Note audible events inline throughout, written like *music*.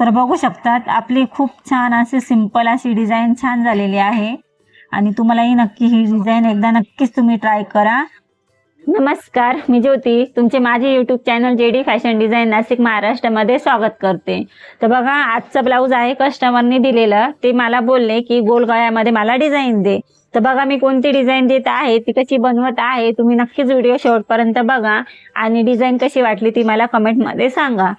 तर बघू शकतात आपली खूप छान अशी सिंपल अशी डिझाईन छान झालेली आहे. आणि तुम्हालाही नक्की ही डिझाईन एकदा नक्कीच तुम्ही ट्राय करा. नमस्कार मी ज्योती. तुमचे माझे YouTube channel J D fashion design Nashik महाराष्ट्रामध्ये स्वागत करते. तर बघा आजचं ब्लाऊज आहे कस्टमरने दिलेलं. ते मला बोलले की गोल गळ्यामध्ये मला डिझाईन दे. तर बघा मी कोणती डिझाईन देत आहे ती कशी बनवत आहे तुम्ही नक्कीच व्हिडिओ शेवटपर्यंत बघा. आणि डिझाईन कशी वाटली ती मला कमेंटमध्ये सांगा.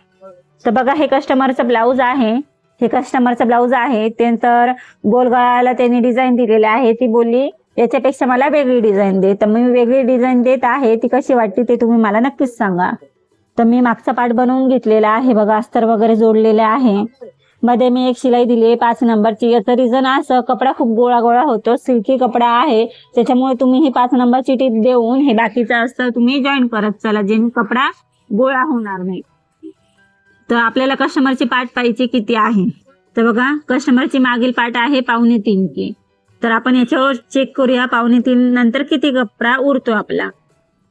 तर बघा हे कस्टमरचं ब्लाऊज आहे. हे कस्टमरचं ब्लाऊज आहे. ते तर त्यांनी डिझाईन दिलेली आहे. ती बोलली याच्यापेक्षा मला वेगळी डिझाईन दे. तर मी वेगळी डिझाईन देत आहे. ती कशी वाटते ते तुम्ही मला नक्कीच सांगा. तर मी मागचा पार्ट बनवून घेतलेला आहे. बघा अस्तर वगैरे जोडलेले आहे. मध्ये मी एक शिलाई दिली आहे पाच नंबरची. याचं रिझन असं कपडा खूप गोळा गोळा होतो. सिल्की कपडा आहे. त्याच्यामुळे तुम्ही ही पाच नंबरची टीप देऊन हे बाकीचं असतं तुम्ही जॉईन करत चला जेणे कपडा गोळा होणार नाही. तर आपल्याला कस्टमरची पाठ पाहिजे किती आहे? तर बघा कस्टमरची मागील पाठ आहे पावणे तीन की. तर आपण याच्यावर चेक करूया पावणे तीन नंतर किती कपडा उरतो आपला.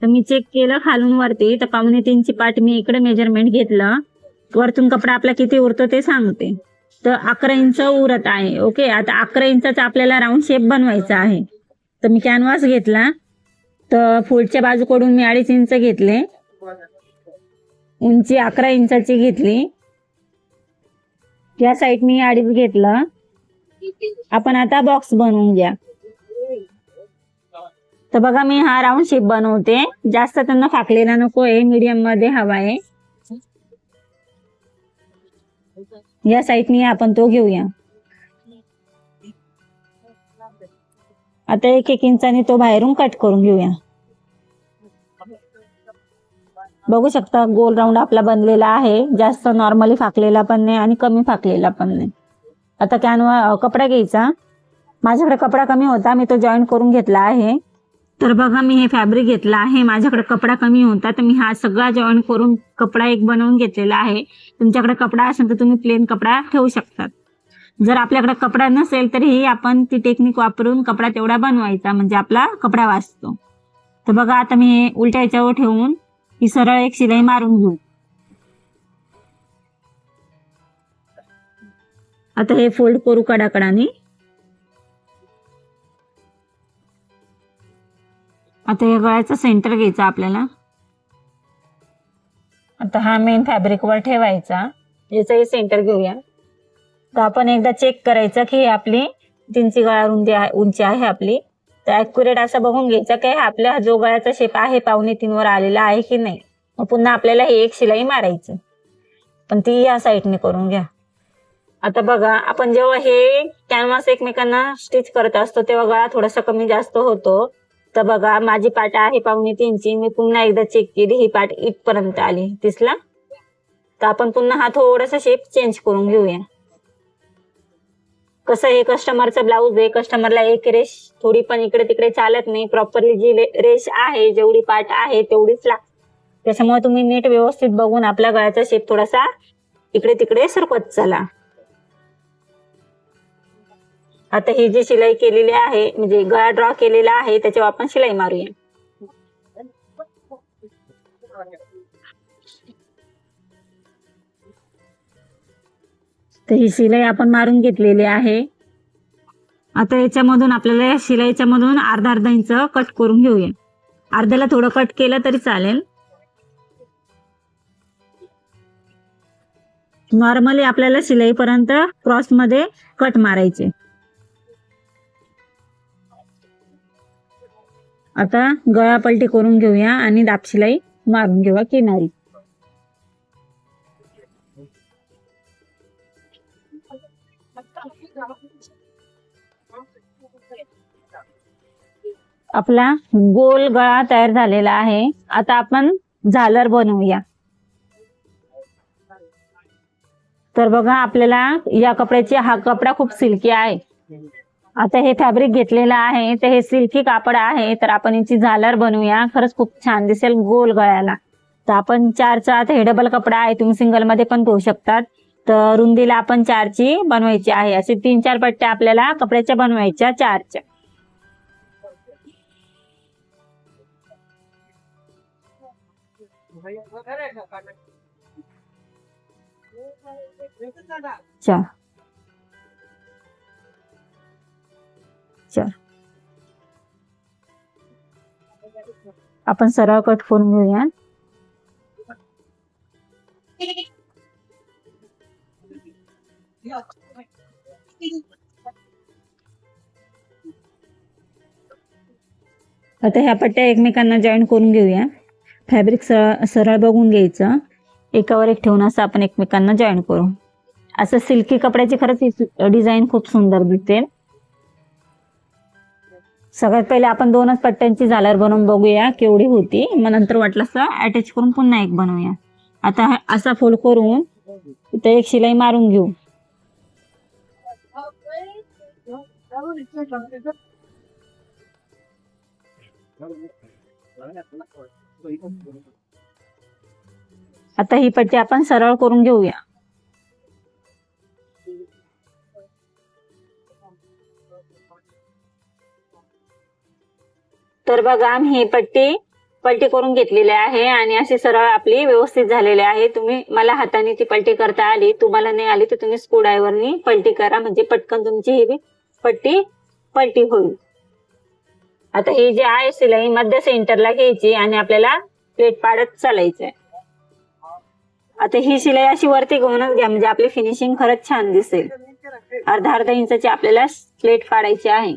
तर मी चेक केलं खालून वरती तर पावणे तीनची पाठ मी इकडे मेजरमेंट घेतलं. वरतून कपडा आपला किती उरतो ते सांगते. तर अकरा इंच उरत आहे ओके आता अकरा इंचाचा आपल्याला राऊंड शेप बनवायचा आहे. तर मी कॅनव्हास घेतला. तर पुढच्या बाजूकडून मी अडीच इंच घेतले. उंची अकरा इंचाची घेतली. या साईडनी अडीच घेतलं. आपण आता बॉक्स बनवून घ्या. तर बघा मी हा राऊंड शेप बनवते. जास्त त्यांना फाकलेला नको आहे मीडियममध्ये हवा आहे. या साईडनी आपण तो घेऊया. आता एक एक इंचाने तो बाहेरून कट करून घेऊया. बघू शकता गोल राऊंड आपला बनलेला आहे. जास्त नॉर्मली फाकलेला पण नाही आणि कमी फाकलेला पण नाही. आता कॅनवा कपडा घ्यायचा. माझ्याकडे कपडा कमी होता मी तो जॉईन करून घेतला आहे. तर बघा मी हे फॅब्रिक घेतला आहे. माझ्याकडे कपडा कमी होता तर मी हा सगळा जॉईन करून कपडा एक बनवून घेतलेला आहे. तुमच्याकडे कपडा असेल तर तुम्ही प्लेन कपडा ठेवू शकतात जर आपल्याकडे कपडा नसेल तरीही आपण ती टेक्निक वापरून कपडा तेवढा बनवायचा म्हणजे आपला कपडा वाचतो. तर बघा आता मी हे उलट्या याच्यावर ठेवून ही सरळ एक शिलाई मारून घेऊ. आता हे फोल्ड करू कडाकडाने. आता हे गळ्याचा सेंटर घ्यायचा आपल्याला. आता हा मेन फॅब्रिकवर ठेवायचा. याचं सेंटर घेऊया. तर आपण एकदा चेक करायचं की आपली तीनची गळा रुंदी आहे उंची आहे आपली. तर ॲक्युरेट असं बघून घ्यायचं की आपल्या जो गळ्याचा शेप आहे पावणे तीनवर आलेला आहे की नाही. मग पुन्हा आपल्याला हे एक शिलाई मारायची. पण ती या साईडने करून घ्या. आता बघा आपण जेव्हा हे कॅनव्हास एकमेकांना स्टिच करत असतो तेव्हा गळा थोडासा कमी जास्त होतो. तर बघा माझी पाट आहे पावणे तीनची मी पुन्हा एकदा चेक केली ही पाट इथपर्यंत आली. दिसला? तर आपण पुन्हा हा थोडासा शेप चेंज करून घेऊया. कसं हे कस्टमरचं ब्लाऊज आहे कस्टमरला एक रेश थोडी पण इकडे तिकडे चालत नाही. प्रॉपरली जी रेश आहे जेवढी पाट आहे तेवढीच लाग त्याच्यामुळे तुम्ही नीट व्यवस्थित बघून आपल्या गळ्याचा शेप थोडासा इकडे तिकडे सरकवत चला. आता ही जी शिलाई केलेली आहे म्हणजे गळा ड्रॉ केलेला आहे त्याच्यावर आपण शिलाई मारूया. तर ही शिलाई आपण मारून घेतलेली आहे. आता याच्यामधून आपल्याला या शिलाईच्या मधून अर्धा अर्धा इंच कट करून घेऊया. अर्ध्याला थोडं कट केलं तरी चालेल. नॉर्मली आपल्याला शिलाईपर्यंत क्रॉसमध्ये कट मारायचे. आता गळा पलटी करून घेऊया आणि दाब शिलाई मारून घेऊया किनारी. आपला गोल गळा तयार झालेला आहे. आता आपण झालर बनवूया. तर बघा आपल्याला या कपड्याची हा कपडा खूप सिल्की आहे. आता हे फॅब्रिक घेतलेलं आहे. तर हे सिल्की कापड आहे. तर आपण याची झालर बनवूया. खरंच खूप छान दिसेल गोल गळ्याला. तर आपण चारचा आता हे डबल कपडा आहे. तुम्ही सिंगलमध्ये पण घेऊ शकतात. तर रुंदीला आपण चारची बनवायची आहे. असे तीन चार पट्ट्या आपल्याला कपड्याच्या बनवायच्या चारच्या. चार चार आपण सराव कट करून घेऊया आता ह्या पट्ट्या एकमेकांना जॉईन करून घेऊया. फॅब्रिक सरळ सरळ बघून घ्यायचं. एकावर एक ठेवून असं आपण एकमेकांना जॉईन करू. असं सिल्की कपड्याची खरंच डिझाईन खूप सुंदर दिसते. सगळ्यात पहिले आपण दोनच पट्ट्यांची झालर बनवून बघूया केवढी होती. मग नंतर वाटलं असं अटॅच करून पुन्हा एक बनवूया. आता असा फोल्ड करून इथं एक शिलाई मारून घेऊ. आता ही पट्टी आपण सरळ करून घेऊया. तर बघा मी ही पट्टी पलटी करून घेतलेली आहे आणि अशी सरळ आपली व्यवस्थित झालेली आहे. तुम्ही मला हाताने ती पलटी करता आली तुम्हाला नाही आली तर तुम्ही स्क्रूड्रायव्हरनी पलटी करा. म्हणजे पटकन तुमची ही पट्टी पलटी होईल. आता ही जी आहे शिलाई मध्य सेंटरला घ्यायची आणि आपल्याला प्लेट पाडत चालायचंय. आता ही शिलाई अशी वरती घेऊनच घ्या म्हणजे आपली फिनिशिंग खरंच छान दिसेल. अर्धा अर्धा इंचाची आपल्याला प्लेट पाडायची आहे.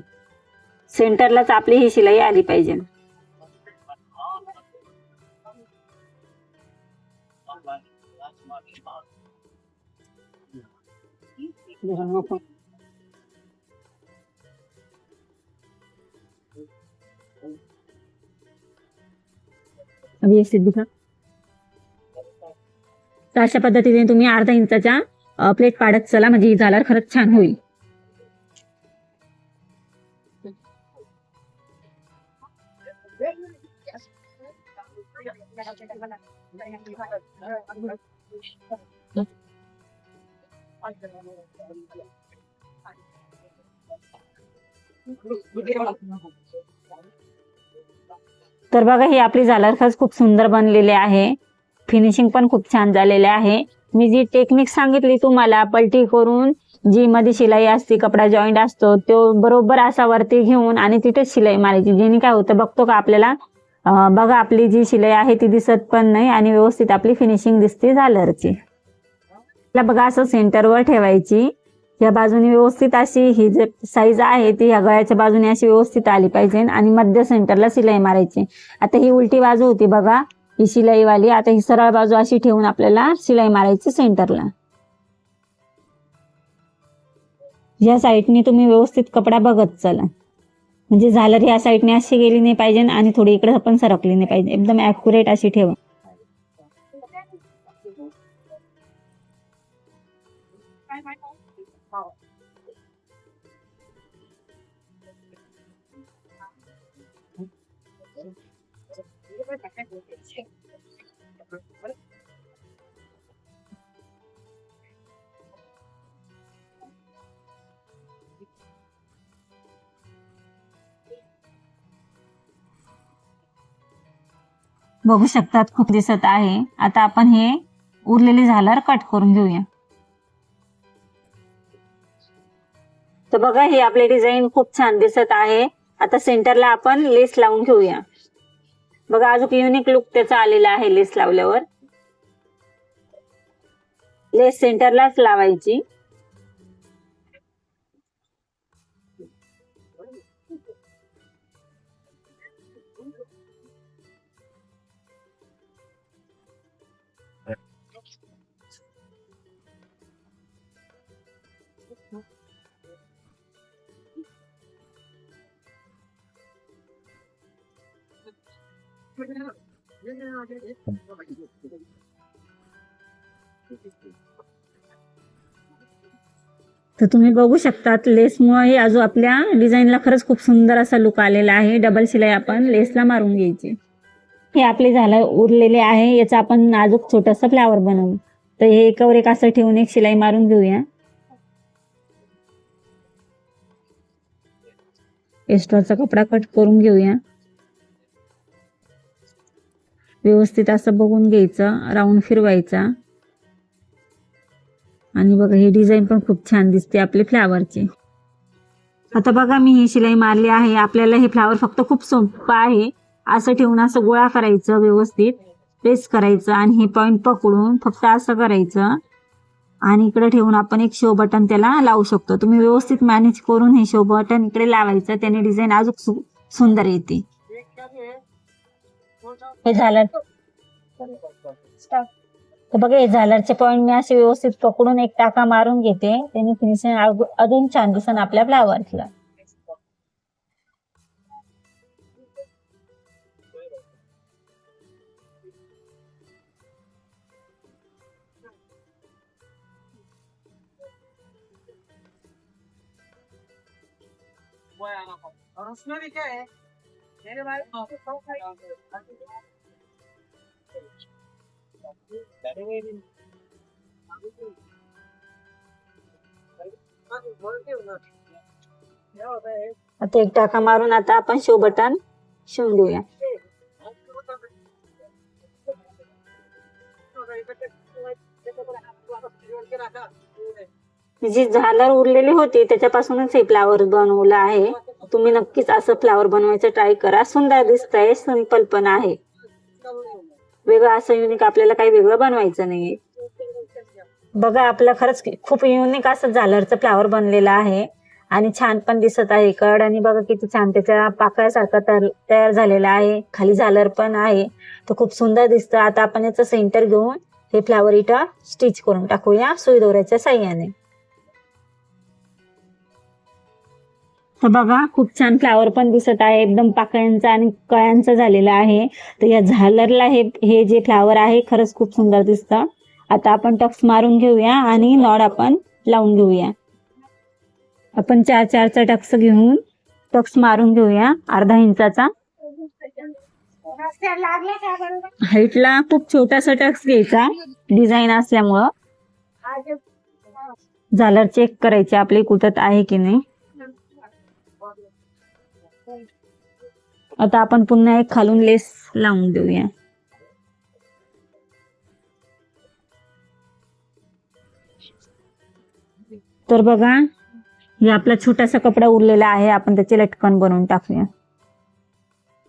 सेंटरलाच आपली ही शिलाई आली पाहिजे. व्यवस्थित दिसा तर अशा पद्धतीने तुम्ही अर्धा इंचाच्या प्लेट पाडत चला म्हणजे ही झाल्यावर खरंच छान होईल. *laughs* तर बघा ही आपली झालर खरंच खूप सुंदर बनलेली आहे. फिनिशिंग पण खूप छान झालेले आहे. मी जी टेक्निक सांगितली तुम्हाला पलटी करून जी मध्ये शिलाई असते कपडा जॉईंट असतो तो बरोबर असा वरती घेऊन आणि तिथेच शिलाई मारायची. जेणे काय होतं बघतो का आपल्याला बघा आपली जी शिलाई आहे ती दिसत पण नाही आणि व्यवस्थित आपली फिनिशिंग दिसते झालरची. बघा असं सेंटरवर ठेवायची. या बाजूने व्यवस्थित अशी ही जे साईज आहे ती ह्या गळ्याच्या बाजूने अशी व्यवस्थित आली पाहिजे आणि मध्य सेंटरला शिलाई मारायची. आता ही उलटी बाजू होती बघा ही शिलाईवाली. आता ही सरळ बाजू अशी ठेवून आपल्याला शिलाई मारायची सेंटरला या साईडने तुम्ही व्यवस्थित कपडा बघत चला. म्हणजे झालर या साईडने अशी गेली नाही पाहिजे आणि थोडी इकडे पण सरकली नाही पाहिजे. एकदम ॲक्युरेट अशी ठेवा. बघू शकतात खूप दिसत आहे. आता आपण हे उरलेले झाल्यावर कट करून घेऊया. तर बघा हे आपले डिझाईन खूप छान दिसत आहे. आता सेंटरला आपण लेस लावून घेऊया. बघा अजून युनिक लुक त्याचा आलेला आहे लेस लावल्यावर. लेस सेंटरलाच लावायची. तर तुम्ही बघू शकतात लेसमुळे हे अजून आपल्या डिझाईनला खरंच खूप सुंदर असा लुक आलेला आहे. डबल शिलाई आपण लेसला मारून घ्यायची. हे आपले झालं उरलेले आहे. याचा आपण नाजूक छोटासा फ्लावर बनवू. तर हे एकावर एक असं ठेवून एक शिलाई मारून घेऊया. एक्स्ट्राचा कपडा कट करून घेऊया. व्यवस्थित असं बघून घ्यायचं राऊंड फिरवायचा. आणि बघा ही डिझाईन पण खूप छान दिसते आपले फ्लावरची. आता बघा मी ही शिलाई मारली आहे. आपल्याला हे फ्लावर फक्त खूप सोपं आहे. असं ठेवून असं गोळा करायचं व्यवस्थित. प्रेस करायचं आणि हे पॉईंट पकडून फक्त असं करायचं. आणि इकडे ठेवून आपण एक शो बटन त्याला लावू शकतो. तुम्ही व्यवस्थित मॅनेज करून हे शो बटन इकडे लावायचं. त्याने डिझाईन अजून सु- सुंदर येते. हे झालं. तर बघा हे झालरचे पॉईंट मी असे व्यवस्थित पकडून एक टाका मारून घेते. त्याने फिनिशिंग अजून छान दिसन आपल्या फ्लावरला और काय भी आता एक टाका मारून आता आपण शिव बटन शिवून घेऊया. जी झालर उरलेली होती त्याच्यापासूनच हे फ्लावर बनवलं आहे. तुम्ही नक्कीच असं फ्लावर बनवायचं ट्राय करा. सुंदर दिसतंय सिंपल पण आहे. वेगळं असं युनिक आपल्याला काही वेगळं बनवायचं नाहीये. बघा आपलं खरंच खूप युनिक असं झालरचं फ्लावर बनलेलं आहे. आणि छान पण दिसत आहे कड आणि बघा किती छान त्याच्या पाकळ्यासारखं तयार तयार झालेला आहे. खाली झालर पण आहे. तो खूप सुंदर दिसतं आता आपण याचं सेंटर घेऊन हे फ्लावर इथं स्टिच करून टाकूया सुई दोऱ्याच्या साह्याने. तर बघा खूप छान फ्लावर पण दिसत आहे. एकदम पाकळ्यांचा आणि कळ्यांचा झालेला आहे. तर या झालरला हे हे जे फ्लावर आहे खरंच खूप सुंदर दिसतं. आता आपण टक्स मारून घेऊया आणि नॉड आपण लावून घेऊया. आपण चार चारचा टक्स घेऊन टक्स मारून घेऊया अर्धा इंचाचा. हाईटला खूप छोटासा टक्स घ्यायचा. डिझाईन असल्यामुळं. झालर चेक करायचे आपले कुठत आहे की नाही. आता आपण पुन्हा एक खालून लेस लावून देऊया. तर बघा हे आपला छोटासा कपडा उरलेला आहे आपण त्याचे लटकन बनवून टाकूया.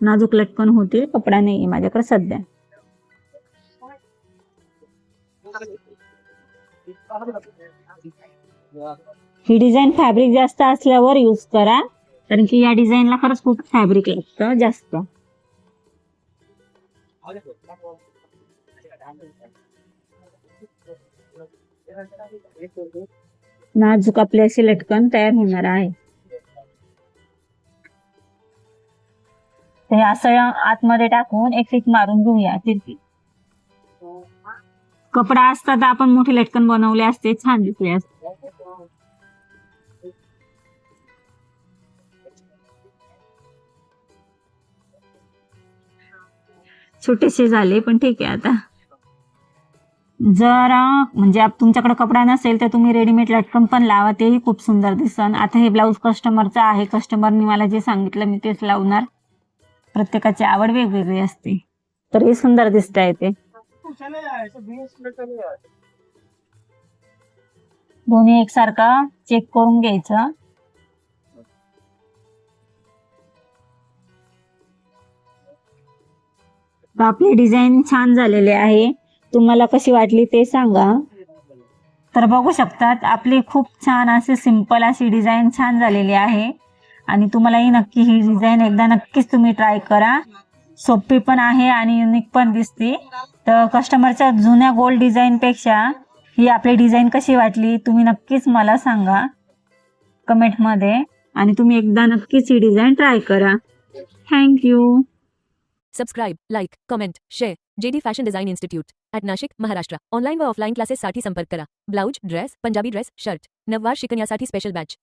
नाजूक लटकन होते कपडा नाहीये माझ्याकडे सध्या. ही डिझाईन फॅब्रिक जास्त असल्यावर यूज करा. कारण की या डिझाईनला खरंच खूप फॅब्रिक लागतं जास्त. नाजूक आपले असे लटकन तयार होणार आहे. ते असं आतमध्ये टाकून एक फिट मारून घेऊया. तिरकी कपडा असता तर आपण मोठे लटकन बनवले असते छान दिसले असते. छोटेसे झाले पण ठीक आहे आता. जर म्हणजे तुमच्याकडे कपडा नसेल तर तुम्ही रेडीमेड लटकन पण लावा तेही खूप सुंदर दिसन. आता हे ब्लाऊज कस्टमरचं आहे कस्टमरनी मला जे सांगितलं मी तेच लावणार. प्रत्येकाची आवड वेगवेगळी असते. तर हे सुंदर दिसत आहे ते. दोन्ही एकसारखा चेक करून घ्यायचं. आपली डिझाईन छान झालेली आहे. तुम्हाला कशी वाटली ते सांगा. तर बघू शकतात आपली खूप छान अशी सिंपल अशी डिझाईन छान झालेली आहे. आणि तुम्हालाही नक्की ही डिझाईन एकदा नक्कीच तुम्ही ट्राय करा. सोपी पण आहे आणि युनिक पण दिसते. तर कस्टमरच्या जुन्या गोल्ड डिझाईनपेक्षा ही आपली डिझाईन कशी वाटली तुम्ही नक्कीच मला सांगा. कमेंटमध्ये आणि तुम्ही एकदा नक्कीच ही डिझाईन ट्राय करा. Thank you subscribe like comment share J D fashion design institute at Nashik Maharashtra online व ऑफलाईन क्लासेससाठी संपर्क करा. Blouse dress Punjabi dress shirt नववार शिकण्यासाठी स्पेशल बॅच